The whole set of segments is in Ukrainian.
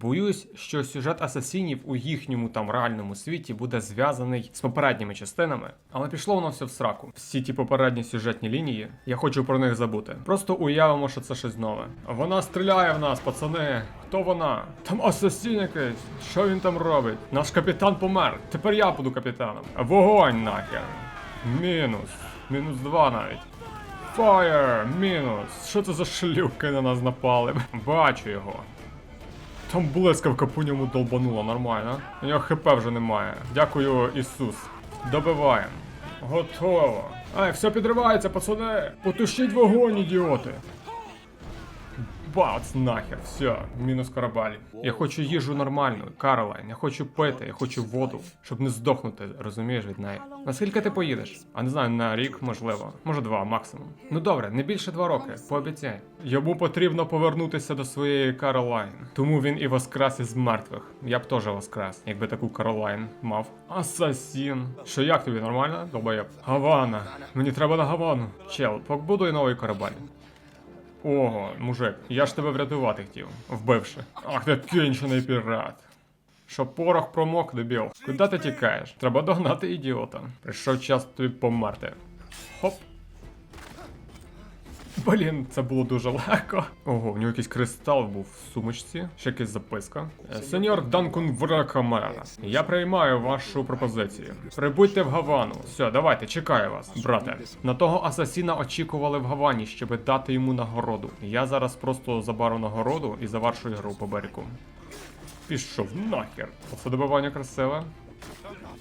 Боюсь, що сюжет асасінів у їхньому там реальному світі буде зв'язаний з попередніми частинами, але пішло воно все в сраку. Всі ті попередні сюжетні лінії, я хочу про них забути. Просто уявимо, що це щось нове. Вона стріляє в нас, пацани. Хто вона? Там асасін якийсь. Що він там робить? Наш капітан помер. Тепер я буду капітаном. Вогонь нахер. Мінус. Мінус два навіть. Фаєр! Мінус! Що це за шлюпки на нас напали? Бачу його. Там блискавка по ньому долбанула, нормально. У нього хп вже немає. Дякую, Ісус. Добиваємо. Готово. Ай, все підривається, пацани! Потушіть вогонь, ідіоти! Бац, нахер, все, мінус корабель. Я хочу їжу нормальну, Каролайн, я хочу пити, я хочу воду, щоб не здохнути, розумієш від неї. Наскільки ти поїдеш? А не знаю, на рік, можливо, може два максимум. Ну добре, не більше два роки, пообіцяй. Йому потрібно повернутися до своєї Каролайн. Тому він і воскрес із мертвих. Я б теж воскрес, якби таку Каролайн мав. Асасін. Що як тобі нормально? Долбоєб. Гавана. Мені треба на Гавану. Чел, побудуй новий корабель. Ого, мужик, я ж тебе врятувати хотів, вбивши. Ах ти кінчений пірат. Що порох промок, дебіл. Куди ти тікаєш? Треба догнати ідіота. Прийшов час тобі померти. Хоп. Блін, це було дуже легко. Ого, в нього якийсь кристал був в сумочці, ще якась записка. Е, Сеньор Данкун Вракамера, я приймаю вашу пропозицію. Прибудьте в Гавану. Все, давайте, чекаю вас, брате. На того асасіна очікували в Гавані, щоб дати йому нагороду. Я зараз просто забару нагороду і завершую гру по берегу. Пішов нахер. Добивання красиве.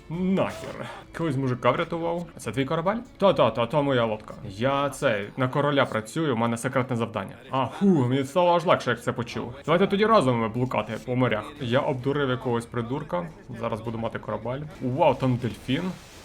Нахер. Когось мужика врятував. Це твій корабель? Та-та, та, та моя лодка. Я цей на короля працюю, у мене секретне завдання. А фу, мені стало аж легше, як це почув. Давайте тоді разом блукати по морях. Я обдурив якогось придурка. Зараз буду мати корабель. Вау, там дельфін.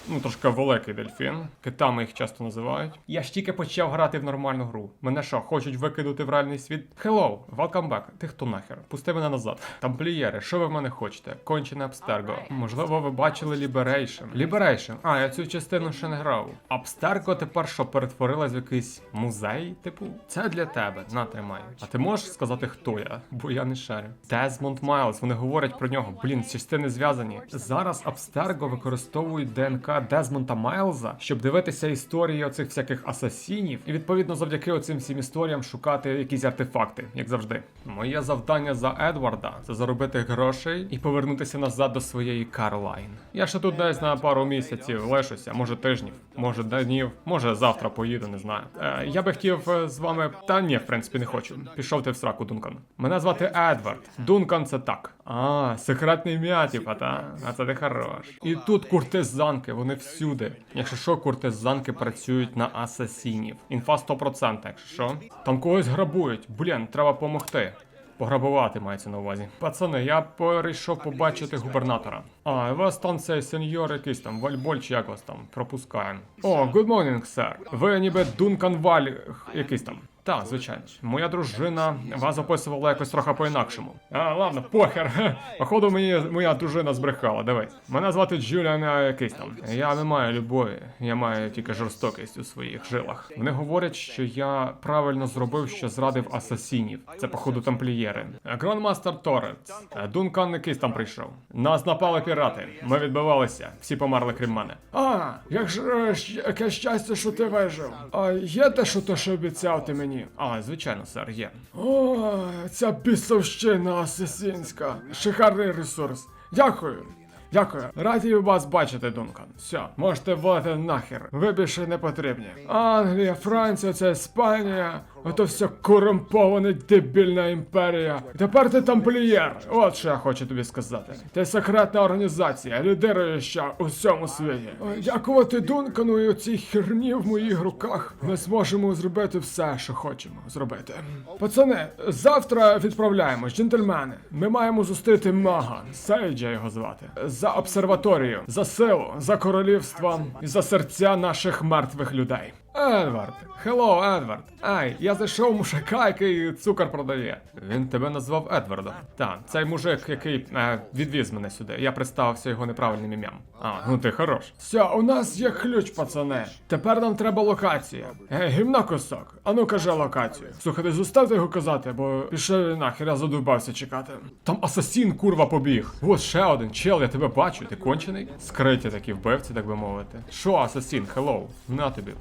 Ну, трошки великий дельфін. Китами їх часто називають. Я ж тільки почав грати в нормальну гру. Мене що, хочуть викинути в реальний світ? Hello, welcome back. Ти хто нахер? Пусти мене назад. Тамплієри, що ви в мене хочете? Кончене абстерго. Можливо, ви бачили Liberation. Liberation. А, я цю частину ще не грав. Абстерго тепер що перетворилась в якийсь музей, типу? Це для тебе. На, тримай. А ти можеш сказати, хто я? Бо я не шарю. Дезмонд Майлз, вони говорять про нього. Блін, частини зв'язані. Зараз Абстерго використовують ДНК Дезмонта Майлза, щоб дивитися історії оцих всяких асасінів, і відповідно завдяки оцим всім історіям шукати якісь артефакти, як завжди. Моє завдання за Едварда це заробити грошей і повернутися назад до своєї Карлайн. Я ще тут десь на пару місяців лишуся, може тижнів, може днів, може завтра поїду, не знаю. Е, я би хотів е, з вами. Та ні, в принципі, не хочу. Пішов ти в сраку, Дункан. Мене звати Едвард. Дункан це так. А, секретне ім'я, та? А це ти хорош. І тут куртизанки, вони всюди. Якщо що, куртизанки працюють на асасінів. Інфа 100%, якщо що. Там когось грабують. Блін, треба помогти. Пограбувати мається на увазі. Пацани, я перейшов побачити губернатора. А, у вас там цей сеньор якийсь там, Вальболь чи як вас там, пропускаємо. О, good morning, сер. Ви ніби Дункан Валь якийсь там. Так, звичайно. Моя дружина вас описувала якось трохи по-інакшому. А, ладно, похер. Походу, мені моя дружина збрехала. Дивись. Мене звати Джуліан якийсь там. Я не маю любові, я маю тільки жорстокість у своїх жилах. Вони говорять, що я правильно зробив, що зрадив асасінів. Це, походу, тамплієри. Грандмастер Торренс. Е, Дункан якийсь там прийшов. Нас напали пірати. Ми відбивалися. Всі померли, крім мене. А, як ж е, яке щастя, що ти вижив. А є те, що то що обіцяв ти мені? А, звичайно, сер, є. О, ця бісовщина асасінська. Шикарний ресурс. Дякую. Дякую. Раді вас бачити, Дункан. Все, можете вводити нахер. Ви більше не потрібні. Англія, Франція, це Іспанія. Ото все корумпована дебільна імперія. Тепер ти тамплієр. От що я хочу тобі сказати. Ти секретна організація, лідируюча у всьому світі. Дякувати Дункану і оцій херні в моїх руках. Ми зможемо зробити все, що хочемо зробити. Пацани, завтра відправляємось, джентльмени. Ми маємо зустріти мага. Сейджа його звати. За обсерваторію, за силу, за королівство і за серця наших мертвих людей. Едвард, хелло, Едвард. Ай, я знайшов мужика, який цукор продає. Він тебе назвав Едвардом. Так, цей мужик, який е, відвіз мене сюди. Я представився його неправильним ім'ям. А, ну ти хорош. Все, у нас є ключ, пацане. Тепер нам треба локація. Ей, гімна косок. Ану кажи локацію. Слухайте, зоставте його казати, бо пішов нахер, я задубався чекати. Там асасін, курва, побіг. От ще один чел, я тебе бачу. Ти кончений? Скриті такі вбивці, так би мовити. Що, асасін, хеллоу? На тобі,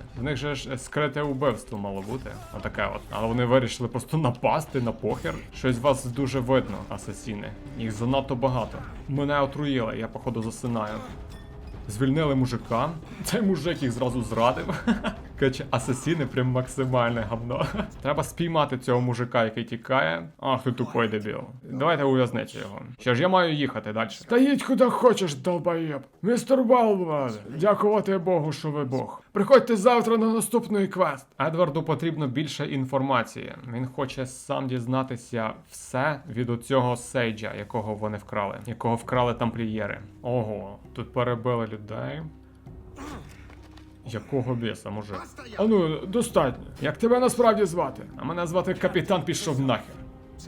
кончене. В них же ж е, скрите убивство мало бути. Отаке от. Але вони вирішили просто напасти на похер. Щось вас дуже видно, асасіни. Їх занадто багато. Мене отруїли, я походу засинаю. Звільнили мужика. Цей мужик їх зразу зрадив. Короче, асасіни прям максимальне гавно. Треба спіймати цього мужика, який тікає. Ах, ти тупой дебіл. Давайте ув'язнити його. Що ж, я маю їхати далі. Та їдь куди хочеш, долбоєб. Містер Балвар, дякувати Богу, що ви Бог. Приходьте завтра на наступний квест. Едварду потрібно більше інформації. Він хоче сам дізнатися все від оцього сейджа, якого вони вкрали, якого вкрали тамплієри. Ого, тут перебили людей. Якого біса, мужик? Ану, достатньо. Як тебе насправді звати? А мене звати капітан пішов нахер.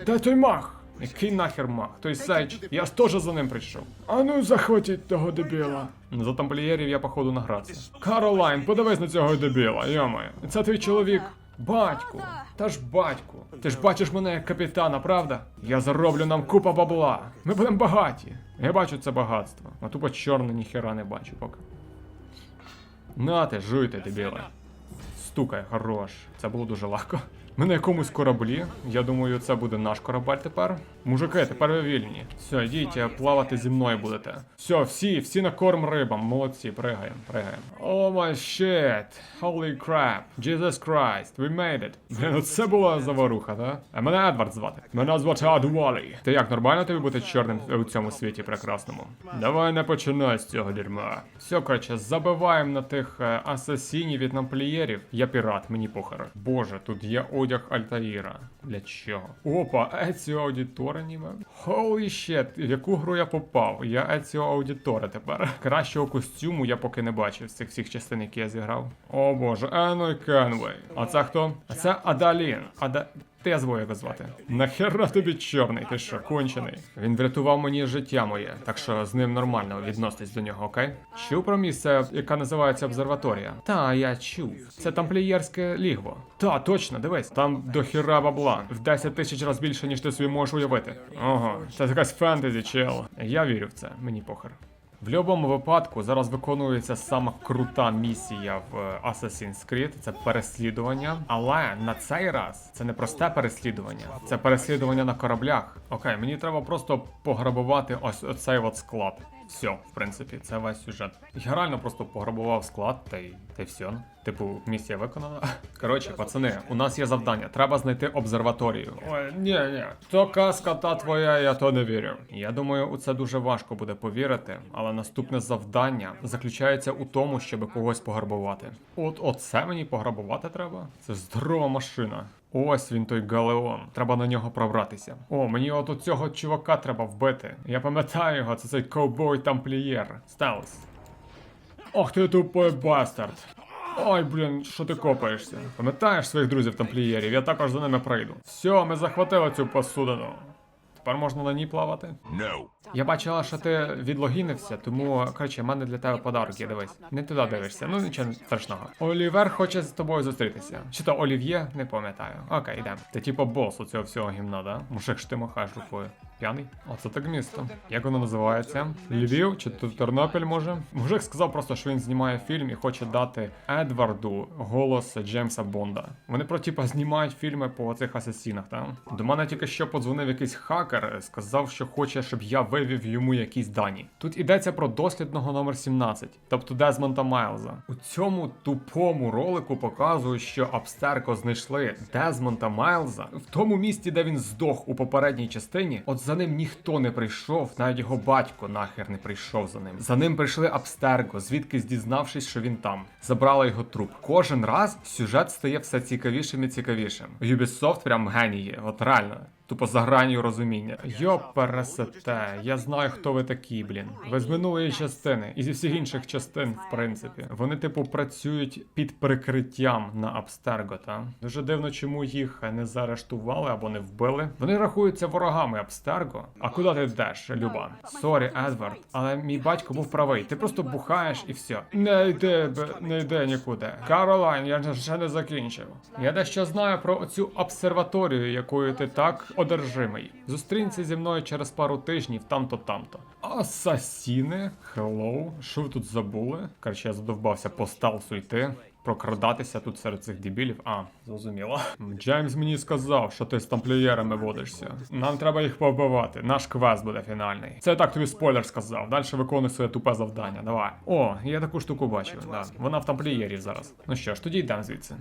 Де той мах? Який нахер мах? Той сейдж. Я ж теж за ним прийшов. Ану, захватіть того дебіла. За тамплієрів я походу награвся. Каролайн, подивись на цього дебіла, йомаю. Це твій чоловік. Батьку, та ж батьку. Ти ж бачиш мене як капітана, правда? Я зароблю нам купа бабла. Ми будемо багаті. Я бачу це багатство. А тупо чорне ніхера не бачу поки. Нате, жуйте, дебіле. Стукай, хорош. Це було дуже легко. Ми на якомусь кораблі. Я думаю, це буде наш корабель тепер. Мужики, тепер ви вільні. Все, йдіть, плавати зі мною будете. Все, всі, всі на корм рибам. Молодці, пригаємо, пригаємо. О май щит. Holy crap. Jesus Christ, we made it. Блін, оце була заваруха, да? А мене Едвард звати. Мене звати Адвалі. Ти як нормально тобі бути чорним у цьому світі прекрасному? Давай не починай з цього дерьма. Все, коротше, забиваємо на тих е, асасінів від намплієрів. Я пірат, мені похер. Боже, тут є одяг Альтаїра. Для чого? Опа, Еціо Аудітора німе. Holy shit, в яку гру я попав? Я Еціо Аудітора тепер. Кращого костюму я поки не бачив з цих всіх частин, які я зіграв. О боже, Еной Кенвей. А це хто? А це Адалін. Ада. Звою його звати. Нахера тобі чорний, ти що, кончений? Він врятував мені життя моє, так що з ним нормально відноситесь до нього, окей? Чув про місце, яке називається обсерваторія? Та, я чув. Це тамплієрське лігво. Та, точно, дивись, там до хіра бабла. В 10 тисяч разів більше, ніж ти собі можеш уявити. Ого, це якась фентезі, чел. Я вірю в це, мені похер. В будь-якому випадку зараз виконується сама крута місія в е, Assassin's Creed, це переслідування. Але на цей раз це не просте переслідування, це переслідування на кораблях. Окей, мені треба просто пограбувати ось оцей от склад. Все, в принципі, це весь сюжет. Я реально просто пограбував склад, та й та й все. Типу, місія виконана. Коротше, пацани, у нас є завдання. Треба знайти обсерваторію. Ой, ні, ні, то казка та твоя, я то не вірю. Я думаю, у це дуже важко буде повірити, але наступне завдання заключається у тому, щоб когось пограбувати. От оце мені пограбувати треба? Це здорова машина. Ось він той галеон. Треба на нього пробратися. О, мені от у цього чувака треба вбити. Я пам'ятаю його, це цей ковбой тамплієр. Стелс. Ох ти тупой бастард. Ой, блін, що ти копаєшся? Пам'ятаєш своїх друзів тамплієрів? Я також за ними прийду. Все, ми захватили цю посудину. Тепер можна на ній плавати? No. Я бачила, що ти відлогінився, тому коротше, в мене для тебе подарок є, дивись. Не туди дивишся, ну нічого страшного. Олівер хоче з тобою зустрітися. Чи то Олів'є, не пам'ятаю. Окей, йдемо. Ти типу бос у цього всього гімна, да? Мужик ж ти махаєш рукою. П'яний? Оце так місто. Як воно називається? Львів чи Тернопіль може? Мужик сказав просто, що він знімає фільм і хоче дати Едварду голос Джеймса Бонда. Вони про типа знімають фільми по цих асасінах, так? До мене тільки що подзвонив якийсь хакер, сказав, що хоче, щоб я вивів йому якісь дані. Тут йдеться про дослідного номер 17, тобто Дезмонта Майлза. У цьому тупому ролику показують, що Абстерко знайшли Дезмонта Майлза в тому місці, де він здох у попередній частині. От за ним ніхто не прийшов, навіть його батько нахер не прийшов за ним. За ним прийшли Абстерго, звідки дізнавшись, що він там. Забрала його труп. Кожен раз сюжет стає все цікавішим і цікавішим. Ubisoft прям генії, от реально. Тупо за гранью розуміння. Йо пересете, я знаю, хто ви такі, блін. Ви з минулої частини і зі всіх інших частин, в принципі. Вони, типу, працюють під прикриттям на Абстерго, та? Дуже дивно, чому їх не заарештували або не вбили. Вони рахуються ворогами Абстерго. А куди ти йдеш, Люба? Сорі, Едвард, але мій батько був правий. Ти просто бухаєш і все. Не йди, не йди нікуди. Каролайн, я ще не закінчив. Я дещо знаю про оцю обсерваторію, якою ти так одержимий. Зустрінься зі мною через пару тижнів там-то, там-то. Асасіни? Хеллоу, що ви тут забули? Короче, я задовбався по сталсу йти. Прокрадатися тут серед цих дебілів. А, зрозуміло. Джеймс мені сказав, що ти з тамплієрами водишся. Нам треба їх повбивати. Наш квест буде фінальний. Це так тобі спойлер сказав. Далі виконуй своє тупе завдання. Давай. О, я таку штуку бачив. Да. Вона в тамплієрі зараз. Ну що ж, тоді йдемо звідси.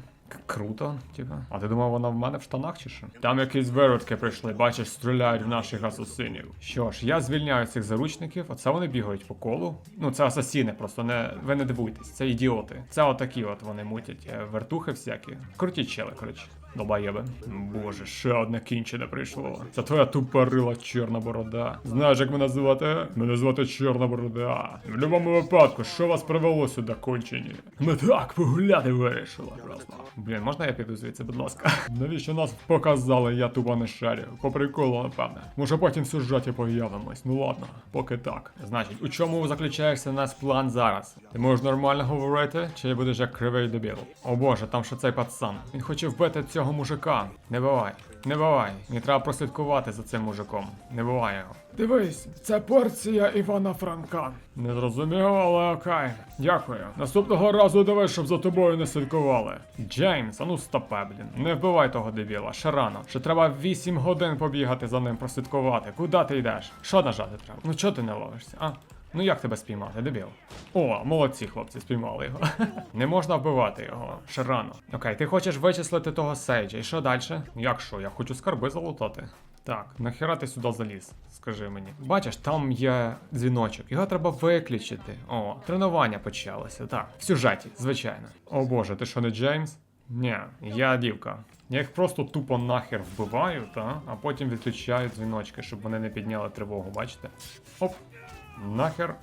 Круто, типа. А ти думав, вона в мене в штанах чи що? Там якісь виродки прийшли, бачиш, стріляють в наших асасинів. Що ж, я звільняю цих заручників, оце вони бігають по колу. Ну, це асасіни, просто не ви не дивуйтесь, це ідіоти. Це отакі от вони мутять е, вертухи всякі. Круті чели, коротше. Долбоєби. Боже, ще одне кінчене прийшло. Це твоя тупа рила чорна борода. Знаєш, як мене звати? Мене звати Чорна Борода. В будь-якому випадку, що вас привело сюди, кончені? Ми так погуляти вирішили просто. Блін, можна я піду звідси, будь ласка? Навіщо нас показали, я тупо не шарю? По приколу, напевне. Може потім в сюжеті появимось. Ну ладно, поки так. Значить, у чому заключається наш план зараз? Ти можеш нормально говорити, чи будеш як кривий дебіл? О боже, там ще цей пацан. Він хоче вбити цього мужика. Не бувай, не бувай. Мені треба прослідкувати за цим мужиком. Не бувай його. Дивись, це порція Івана Франка. Не зрозуміло, але окей. Дякую. Наступного разу дивись, щоб за тобою не слідкували. Джеймс, а ну стопе, блін. Не вбивай того дебіла, ще рано. Ще треба 8 годин побігати за ним, прослідкувати. Куди ти йдеш? Що нажати треба? Ну чого ти не ловишся, а? Ну як тебе спіймати, дебіл? О, молодці хлопці, спіймали його. не можна вбивати його, ще рано. Окей, ти хочеш вичислити того Сейджа, і що далі? Як що? Я хочу скарби залутати. Так, нахера ти сюди заліз? Скажи мені. Бачиш, там є дзвіночок, його треба виключити. О, тренування почалося, так. В сюжеті, звичайно. О боже, ти що не Джеймс? Ні, я дівка. Я їх просто тупо нахер вбиваю, та? а потім відключаю дзвіночки, щоб вони не підняли тривогу, бачите? Оп, нахер.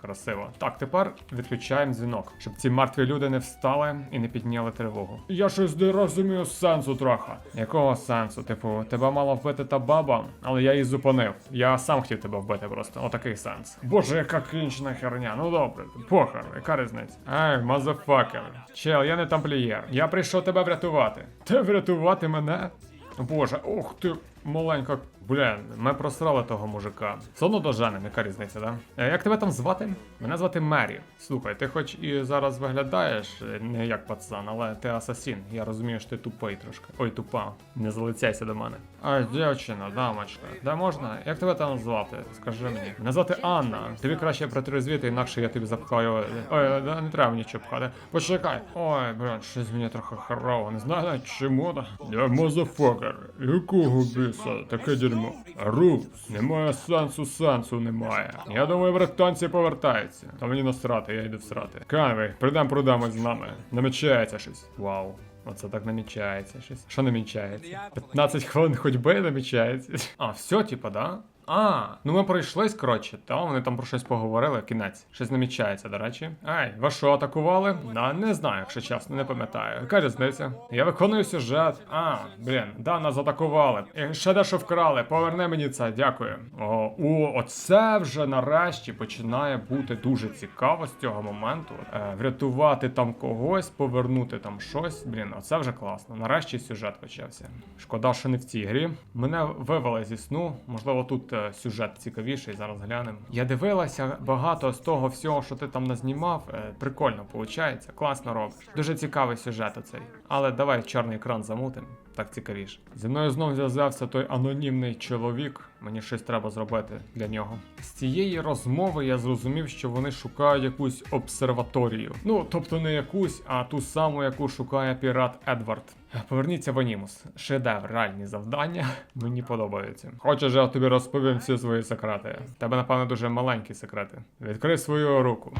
Красиво. Так, тепер відключаємо дзвінок, щоб ці мертві люди не встали і не підняли тривогу. Я щось не розумію сенсу трохи. Якого сенсу? Типу, тебе мала вбити та баба, але я її зупинив. Я сам хотів тебе вбити просто. Отакий сенс. Боже, яка кінчена херня. Ну добре, похер, яка різниця? Ей, мазафакер. Чел, я не тамплієр. Я прийшов тебе врятувати. Ти врятувати мене? Боже, ох ти, маленька. Блін, ми просрали того мужика. Все одно доженем, яка різниця, да? Е, як тебе там звати? Мене звати Мері. Слухай, ти хоч і зараз виглядаєш е, не як пацан, але ти асасін. Я розумію, що ти тупий трошки. Ой, тупа. Не залицяйся до мене. А, дівчина, дамочка, де можна? Як тебе там звати? Скажи мені. Мене звати Анна. Тобі краще протрезвіти, інакше я тобі запхаю. Ой, да, не треба нічого пхати. Почекай. Ой, блін, щось мені трохи херово. Не знаю чому. Я мазафакер. Якого біса? Таке дерьмо. Рус, немає сенсу, сенсу немає. Я думаю, британці повертаються. Та мені насрати, я йду всрати. Канвей, прийдемо продамо з нами. Намічається щось. Вау. Оце так намічається щось. Що намічається? 15 хвилин ходьби намічається. А, все, типа, да? А, ну ми пройшлись, коротше, та вони там про щось поговорили, кінець. Щось намічається, до речі. Ай, вас що атакували? Да, не знаю, якщо чесно, не пам'ятаю. Яка різниця? Я виконую сюжет. А, блін, да, нас атакували. І ще дещо вкрали. Поверни мені це, дякую. О, о, оце вже нарешті починає бути дуже цікаво з цього моменту. Е, врятувати там когось, повернути там щось. Блін, оце вже класно. Нарешті сюжет почався. Шкода, що не в цій грі. Мене вивели зі сну. Можливо, тут сюжет цікавіший. Зараз глянемо. Я дивилася багато з того всього, що ти там назнімав. Е, прикольно виходить. Класно робиш. Дуже цікавий сюжет оцей. Але давай чорний екран замутим. Так цікавіше. Зі мною знов зв'язався той анонімний чоловік. Мені щось треба зробити для нього. З цієї розмови я зрозумів, що вони шукають якусь обсерваторію. Ну, тобто не якусь, а ту саму, яку шукає пірат Едвард. Поверніться в Анімус. Шедевр, реальні завдання. Мені подобаються. Хочеш, я тобі розповім всі свої секрети. Тебе, напевно, дуже маленькі секрети. Відкрий свою руку.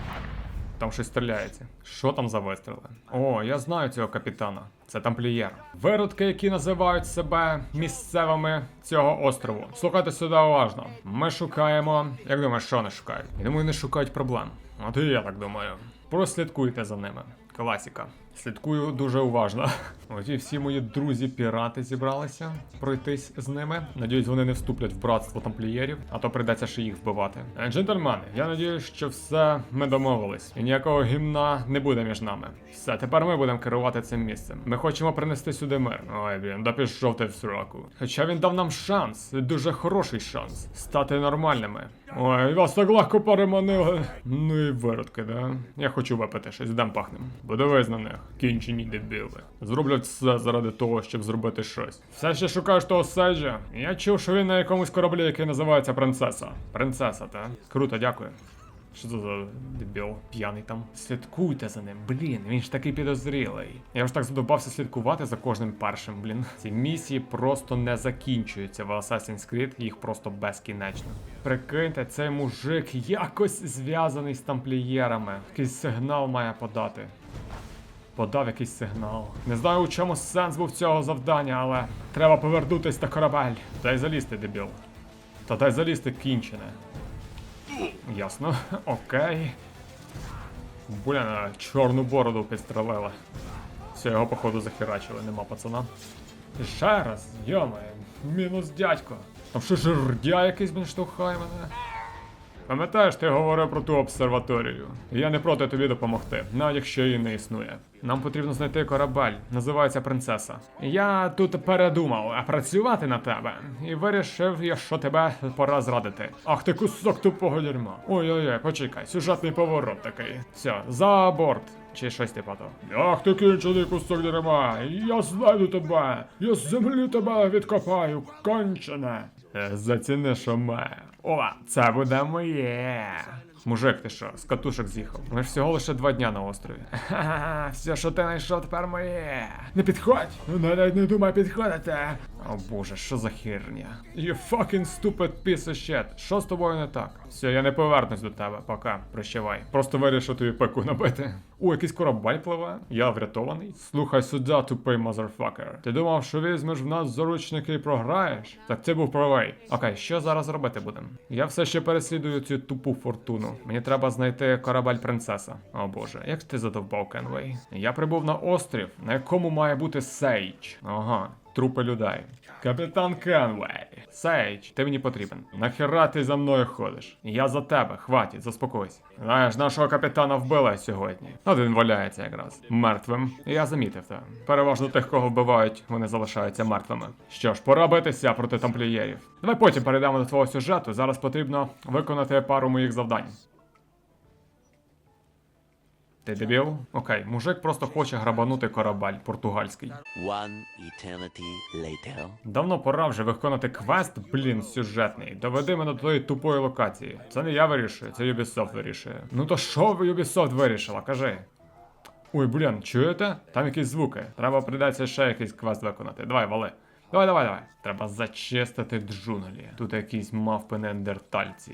Там щось стріляється. Що там за вистріли? О, я знаю цього капітана. Це тамплієр. Виродки, які називають себе місцевими цього острову. Слухайте сюди уважно. Ми шукаємо. Як думаєш, що вони шукають? Я думаю, не шукають проблем. От і я так думаю. Прослідкуйте за ними. Класіка. Слідкую дуже уважно. Оті всі мої друзі-пірати зібралися пройтись з ними. Надіюсь, вони не вступлять в братство тамплієрів, а то прийдеться ще їх вбивати. Е, Джентльмени, я надіюсь, що все ми домовились, і ніякого гімна не буде між нами. Все, тепер ми будемо керувати цим місцем. Ми хочемо принести сюди мир. Ой, блін, да пішов ти в сраку. Хоча він дав нам шанс, дуже хороший шанс стати нормальними. Ой, вас так легко переманили. Ну і виродки, да? Я хочу випити щось, дам пахнем. Подивись на них, кінчені дебіли. Зроблять все заради того, щоб зробити щось. Все ще шукаєш того Сейджа? Я чув, що він на якомусь кораблі, який називається Принцеса. Принцеса, так? Круто, дякую. Що це за дебіл п'яний там? Слідкуйте за ним, блін, він ж такий підозрілий. Я ж так задобався слідкувати за кожним першим, блін. Ці місії просто не закінчуються в Assassin's Creed, їх просто безкінечно. Прикиньте, цей мужик якось зв'язаний з тамплієрами. Якийсь сигнал має подати. Подав якийсь сигнал. Не знаю, у чому сенс був цього завдання, але треба повернутись на корабель. Дай залізти, дебіл. Та дай залізти кінчене. Ясно, окей. Бля, чорну бороду підстрелили. Все, його походу захерачили, нема пацана. Ще раз, йомає, мінус дядько. Там що жердя якийсь блін штовхає мене? Пам'ятаєш, ти говорив про ту обсерваторію. Я не проти тобі допомогти, навіть якщо її не існує. Нам потрібно знайти корабель, називається принцеса. Я тут передумав а працювати на тебе і вирішив, я, що тебе пора зрадити. Ах ти кусок тупого дерьма. Ой-ой-ой, почекай, сюжетний поворот такий. Все, за борт. Чи щось типу того. Ах ти кінчений кусок дерьма! Я знайду тебе! Я з землі тебе відкопаю, кончене! Заціни, що має. О, це буде моє. Мужик, ти що, з катушок з'їхав? Ми ж всього лише два дня на острові. Ха-ха, все, що ти знайшов, тепер моє. Не підходь! Навіть не думай підходити. О боже, що за херня? You fucking stupid piece of shit. Що з тобою не так? Все, я не повернусь до тебе, пока, прощавай. Просто вирішив тобі пеку набити. О, якийсь корабель пливе. Я врятований. Слухай сюди, тупий мазерфакер. Ти думав, що візьмеш в нас заручники і програєш? Так ти був правий. Окей, що зараз робити будемо? Я все ще переслідую цю тупу фортуну. Мені треба знайти корабель принцеса. О боже, як ти задовбав Кенвей? Я прибув на острів, на якому має бути Сейдж. Ага. Трупи людей. Капітан Кенвей. Сейдж, ти мені потрібен. Нахера ти за мною ходиш? Я за тебе, хватить, заспокойся. Знаєш, нашого капітана вбили сьогодні. Один валяється якраз. Мертвим. Я замітив те. Переважно тих, кого вбивають, вони залишаються мертвими. Що ж, пора битися проти тамплієрів. Давай потім перейдемо до твого сюжету. Зараз потрібно виконати пару моїх завдань. Ти дебіл? Окей, мужик просто хоче грабанути корабель португальський. One eternity later. Давно пора вже виконати квест, блін, сюжетний. Доведи мене до тої тупої локації. Це не я вирішую, це Ubisoft вирішує. Ну то що ви Ubisoft вирішила, кажи. Ой, блін, чуєте? Там якісь звуки. Треба прийдеться ще якийсь квест виконати. Давай, вали. Давай, давай, давай. Треба зачистити джунглі. Тут якісь мавпи неандертальці.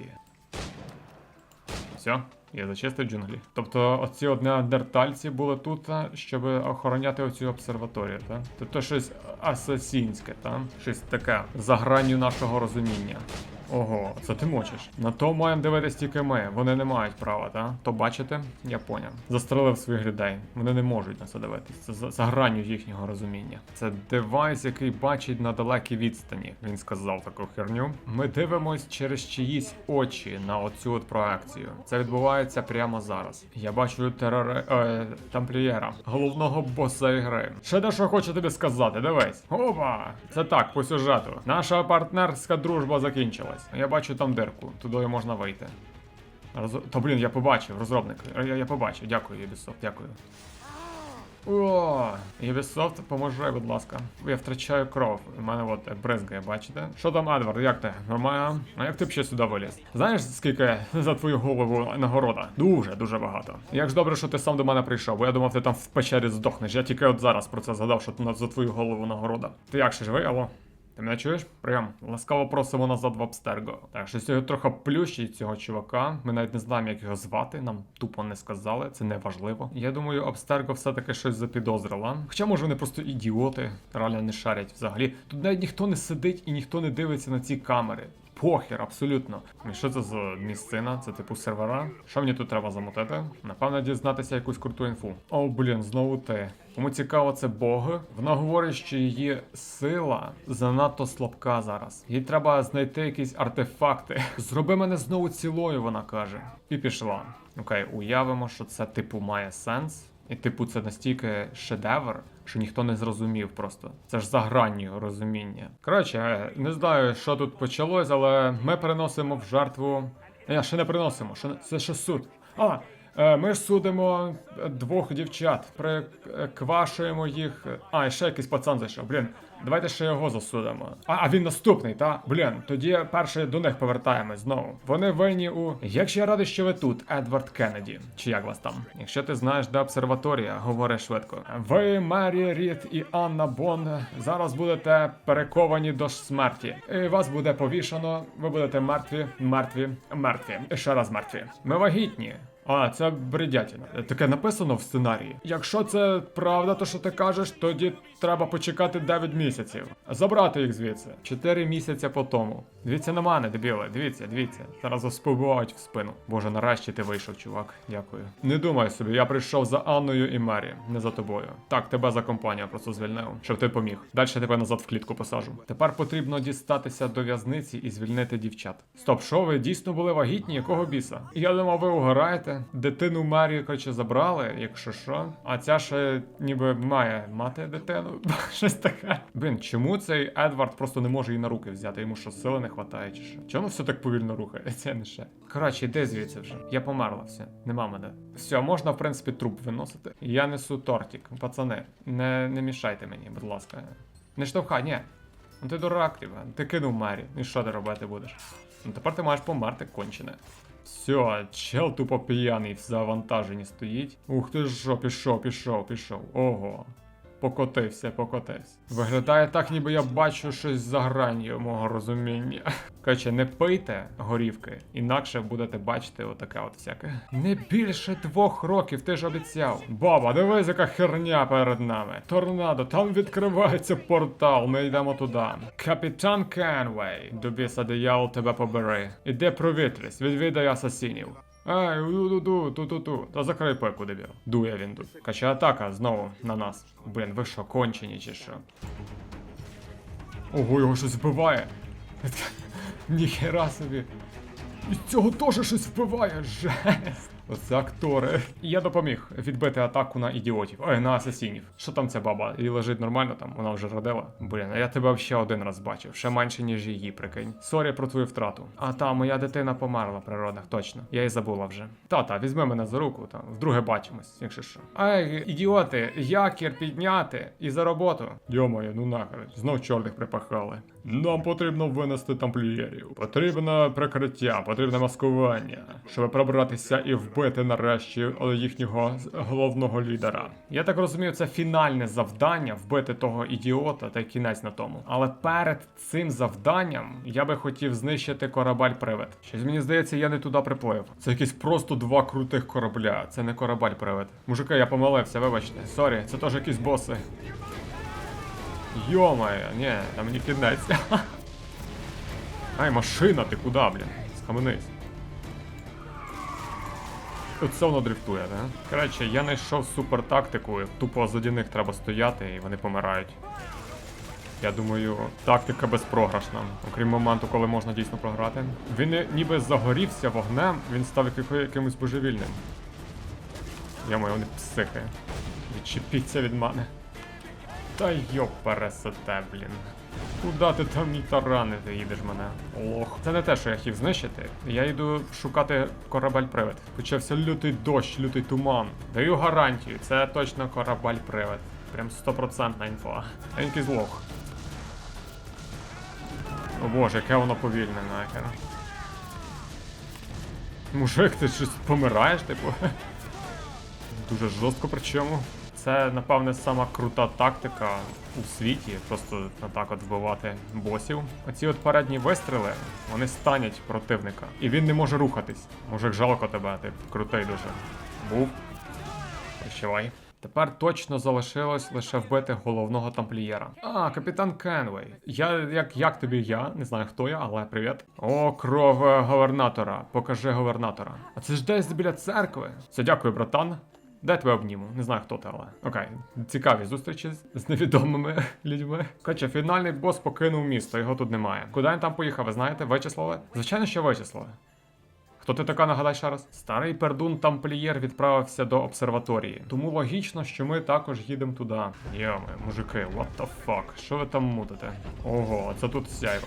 Все, я зачистив джунглі. Тобто оці одне неандертальці були тут, щоб охороняти оцю обсерваторію, так? Тобто щось асасінське, так? Щось таке за гранню нашого розуміння. Ого, це ти мочиш. На то маємо дивитись тільки ми. Вони не мають права, так? То бачите? Я поняв. Застрелив своїх людей. Вони не можуть на це дивитись. Це за, за гранню їхнього розуміння. Це девайс, який бачить на далекій відстані. Він сказав таку херню. Ми дивимось через чиїсь очі на оцю от проекцію. Це відбувається прямо зараз. Я бачу терори... Е, тамплієра, головного боса ігри. Ще дещо хочу тобі сказати, дивись. Опа! Це так, по сюжету. Наша партнерська дружба закінчилась. Я бачу там дирку, туди можна вийти. Роз... Та блін, я побачив, розробник. Я, я побачив, дякую, Ubisoft, дякую. О, Ubisoft, поможи, будь ласка. Я втрачаю кров. У мене от бризгає, бачите? Що там, Едвард, як ти? Нормально? А як ти б ще сюди виліз? Знаєш, скільки за твою голову нагорода? Дуже, дуже багато. Як ж добре, що ти сам до мене прийшов, бо я думав, ти там в печері здохнеш. Я тільки от зараз про це згадав, що за твою голову нагорода. Ти як ще живий, алло? Ти мене чуєш? Прям ласкаво просимо назад в Абстерго. Так, щось його трохи плющить цього чувака. Ми навіть не знаємо, як його звати. Нам тупо не сказали, це не важливо. Я думаю, Абстерго все-таки щось запідозрила. Хоча, може, вони просто ідіоти, реально не шарять взагалі. Тут навіть ніхто не сидить і ніхто не дивиться на ці камери. Похер, абсолютно. І що це за місцина? Це типу сервера? Що мені тут треба замотити? Напевно, дізнатися якусь круту інфу. О, блін, знову ти. Кому цікаво, це Бог. Вона говорить, що її сила занадто слабка зараз. Їй треба знайти якісь артефакти. Зроби мене знову цілою, вона каже. І пішла. Окей, уявимо, що це типу має сенс. І, типу, це настільки шедевр, що ніхто не зрозумів просто. Це ж за гранню розуміння. Коротше, не знаю, що тут почалось, але ми переносимо в жертву. Не, ще не приносимо, ще це ще суд. А, ми ж судимо е, двох дівчат, приквашуємо їх. А, і ще якийсь пацан зайшов. Блін, давайте ще його засудимо. А, а він наступний, та? Блін, тоді перше до них повертаємось знову. Вони винні у. Як же я радий, що ви тут, Едвард Кеннеді. Чи як вас там? Якщо ти знаєш, де обсерваторія, говори швидко. Ви, Мері Рід і Анна Бон, зараз будете перековані до смерті. І вас буде повішано, ви будете мертві, мертві, мертві. Ще раз мертві. Ми вагітні. А, це бредятіна. Таке написано в сценарії. Якщо це правда, то що ти кажеш, тоді треба почекати 9 місяців. Забрати їх звідси. 4 місяці по тому. Дивіться на мене, дебіли. Дивіться, дивіться. Зараз вас побивають в спину. Боже, нарешті ти вийшов, чувак. Дякую. Не думай собі, я прийшов за Анною і Мері, не за тобою. Так, тебе за компанію просто звільнив, щоб ти поміг. Далі тебе назад в клітку посажу. Тепер потрібно дістатися до в'язниці і звільнити дівчат. Стоп, що ви дійсно були вагітні? Якого біса? Я думав, ви угораєте. Дитину Мері, коротше, забрали, якщо що. А ця ще ніби має мати дитину. Щось таке. Блін, чому цей Едвард просто не може її на руки взяти? Йому що сили не вистачає, чи що? Чому все так повільно рухається? Не ще. Коротше, йди звідси вже. Я померла, все. Нема мене. Все, можна, в принципі, труп виносити. Я несу тортик. Пацани, не, не мішайте мені, будь ласка. Не штовхай, ні. Ну ти дурак, типа. Ти кинув Мері. І що ти робити будеш? Ну тепер ти маєш померти кончене. Все, чел тупо п'яний в завантаженні стоїть. Ух ти що, пішов, пішов, пішов. Ого. Покотився, покотився. Виглядає так, ніби я бачу щось за гранью мого розуміння. Коротше, не пийте горівки, інакше будете бачити отаке от всяке. Не більше двох років, ти ж обіцяв. Баба, дивись, яка херня перед нами. Торнадо, там відкривається портал, ми йдемо туди. Капітан Кенвей, до біса диявол тебе побери. Іди провітрись, відвідай асасінів. Ай, ду-ду-ду, ту-ту-ту. Та закрий пеку, дебіл. Дує він тут. Кача атака знову на нас. Блін, ви що, кончені чи що? Ого, його щось вбиває. Ніхера собі. І цього теж щось вбиває. Жесть. Оце актори. Я допоміг відбити атаку на ідіотів. Ой, на асасінів. Що там ця баба? І лежить нормально там, вона вже родила. Блін, а я тебе ще один раз бачив, ще менше, ніж її, прикинь. Сорі про твою втрату. А та, моя дитина померла при родах, точно. Я й забула вже. Та-та, візьми мене за руку, там, вдруге бачимось, якщо що. Ай, ідіоти, якір підняти і за роботу. Йомаю, ну нахер, знов чорних припахали. Нам потрібно винести тамплієрів. Потрібне прикриття, потрібне маскування, щоб пробратися і вбити нарешті їхнього головного лідера. Я так розумію, це фінальне завдання вбити того ідіота та кінець на тому. Але перед цим завданням я би хотів знищити корабель привид. Щось мені здається, я не туди приплив. Це якісь просто два крутих корабля. Це не корабель привид. Мужики, я помилився, вибачте. Сорі, це теж якісь боси. Йомає, ні, там не кінець. Ай, машина, ти куди, блін? Схаменись. Оце воно дрифтує, да? Коротше, я знайшов супер тактику, тупо заді них треба стояти і вони помирають. Я думаю, тактика безпрограшна, окрім моменту, коли можна дійсно програти. Він ніби загорівся вогнем, він став якимось божевільним. Я маю, вони психи. Відчепіться від мене. Та йоп пересете, блін. Куда ти там і таранити їдеш мене? Лох. Це не те, що я хотів знищити. Я йду шукати корабель-привид. Почався лютий дощ, лютий туман. Даю гарантію, це точно корабель-привид. Прям стопроцентна інфа. Я якийсь лох. О боже, яке воно повільне нахер. Мужик, ти щось помираєш, типу? Дуже жорстко причому. Це, напевне, сама крута тактика у світі, просто отак от вбивати босів. Оці от передні вистріли, вони станять противника. І він не може рухатись. Мужик, жалко тебе, ти крутий дуже. Був. Прощавай. Тепер точно залишилось лише вбити головного тамплієра. А, капітан Кенвей. Я як, як тобі я? Не знаю хто я, але привіт. О, кров е, говернатора. Покажи говернатора. А це ж десь біля церкви. Все, дякую, братан. Дай тебе обніму, не знаю хто ти, але. Окей, цікаві зустрічі з- невідомими людьми. Хоча фінальний бос покинув місто, його тут немає. Куди він там поїхав, ви знаєте? Вичислили? Звичайно, що вичислили. Хто ти така нагадай ще раз? Старий пердун тамплієр відправився до обсерваторії. Тому логічно, що ми також їдемо туди. Йоми, мужики, what the fuck? Що ви там мутите? Ого, це тут сяйво.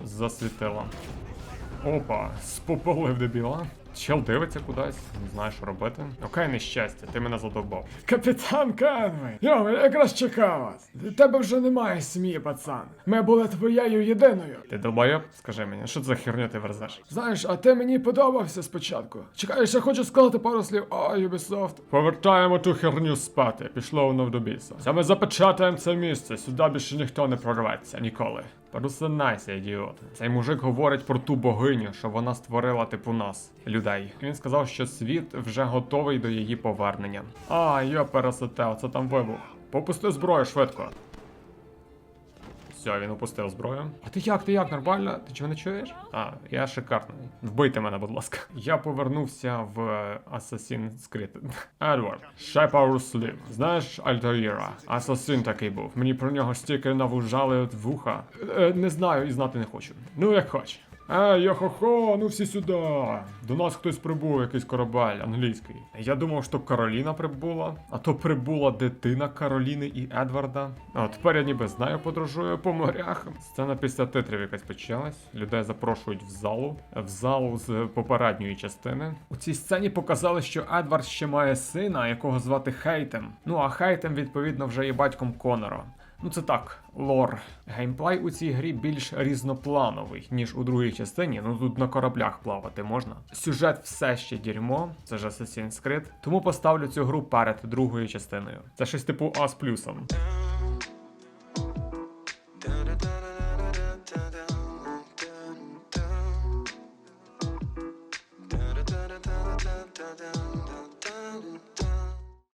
Засвітило. Опа, спопалив дебіла. Чел дивиться кудись, не знає, що робити. Окей, нещастя, ти мене задовбав. Капітан Кенвей! Йо, я якраз чекав вас. Від тебе вже немає сім'ї, пацан. Ми були твоєю єдиною. Ти долбойоб? Скажи мені, що це за херню ти верзеш? Знаєш, а ти мені подобався спочатку. Чекаєш, я хочу сказати пару слів о Ubisoft. Повертаємо ту херню спати, пішло воно в добіса. Це ми запечатаємо це місце, сюди більше ніхто не прорветься ніколи. Просинайся, ідіот. Цей мужик говорить про ту богиню, що вона створила типу нас, людей. Він сказав, що світ вже готовий до її повернення. А, я пересете, оце там вибух. Попусти зброю швидко. Все, він опустив зброю. А ти як, ти як, нормально? Ти чого не чуєш? А, я шикарний. Вбийте мене, будь ласка. Я повернувся в е, Assassin's Creed. Едвард, Шепару Слів. Знаєш Альтаїра? Асасин такий був. Мені про нього стільки навужали от вуха. Е, не знаю і знати не хочу. Ну як хоч. Ей, йо-хо-хо, ну всі сюди. До нас хтось прибув, якийсь корабель англійський. Я думав, що Кароліна прибула, а то прибула дитина Кароліни і Едварда. А тепер я ніби знаю, подорожую по морях. Сцена після титрів якась почалась. Людей запрошують в залу, в залу з попередньої частини. У цій сцені показали, що Едвард ще має сина, якого звати Хейтем. Ну а Хейтем, відповідно, вже є батьком Конора. Ну це так, лор. Геймплей у цій грі більш різноплановий, ніж у другій частині. Ну тут на кораблях плавати можна. Сюжет все ще дерьмо, це ж Assassin's Creed. Тому поставлю цю гру перед другою частиною. Це щось типу А з плюсом.